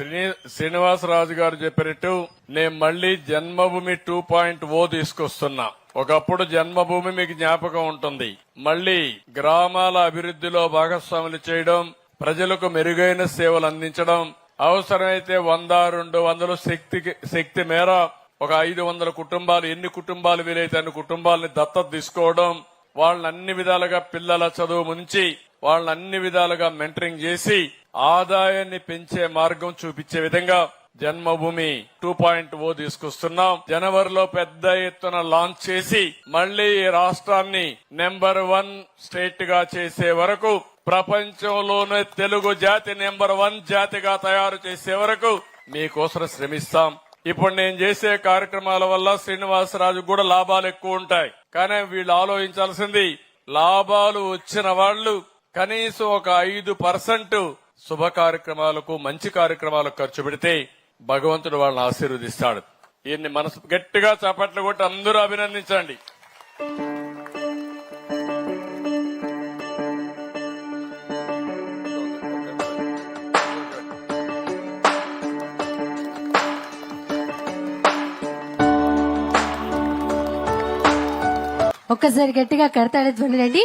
శ్రీ శ్రీనివాసరాజు గారు చెప్పినట్టు నేను మళ్ళీ జన్మభూమి టూ పాయింట్ ఓ తీసుకొస్తున్నా. ఒకప్పుడు జన్మభూమి మీకు జ్ఞాపకం ఉంటుంది. మళ్ళీ గ్రామాల అభివృద్ధిలో భాగస్వాములు చేయడం ప్రజలకు మెరుగైన సేవలు అందించడం అవసరమైతే వంద రెండు వందలు శక్తి శక్తి మేర ఒక ఐదు వందల కుటుంబాలు ఎన్ని కుటుంబాలు వీలైతే అన్ని కుటుంబాలని దత్తత తీసుకోవడం వాళ్ళని అన్ని విధాలుగా పిల్లల చదువు ముంచి వాళ్ళని అన్ని విధాలుగా మెంటరింగ్ చేసి ఆదాయాన్ని పెంచే మార్గం చూపించే విధంగా జన్మభూమి టూ పాయింట్ ఓ తీసుకొస్తున్నాం. జనవరిలో పెద్ద ఎత్తున లాంచ్ చేసి మళ్ళీ రాష్ట్రాన్ని నెంబర్ వన్ స్టేట్గా చేసే వరకు ప్రపంచంలోనే తెలుగు జాతి నెంబర్ వన్ జాతిగా తయారు చేసే వరకు మీకోసం శ్రమిస్తాం. ఇప్పుడు నేను చేసే కార్యక్రమాల వల్ల శ్రీనివాసరాజు కూడా లాభాలు ఎక్కువ ఉంటాయి. కానీ వీళ్ళు ఆలోచించాల్సింది లాభాలు వచ్చిన వాళ్ళు కనీసం ఒక ఐదు పర్సెంట్ శుభ కార్యక్రమాలకు మంచి కార్యక్రమాలకు ఖర్చు పెడితే భగవంతుడు వాళ్ళని ఆశీర్వదిస్తాడు. ఈయన్ని మనసు గట్టిగా చప్పట్లు కొట్టి అందరూ అభినందించండి. ఒక్కసారి గట్టిగా కడతాడే ధ్వనులండి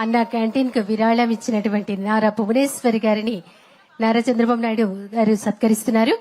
అన్న క్యాంటీన్కు విరాళం ఇచ్చినటువంటి నారా భువనేశ్వరి గారిని నారా చంద్రబాబు నాయుడు గారు సత్కరిస్తున్నారు.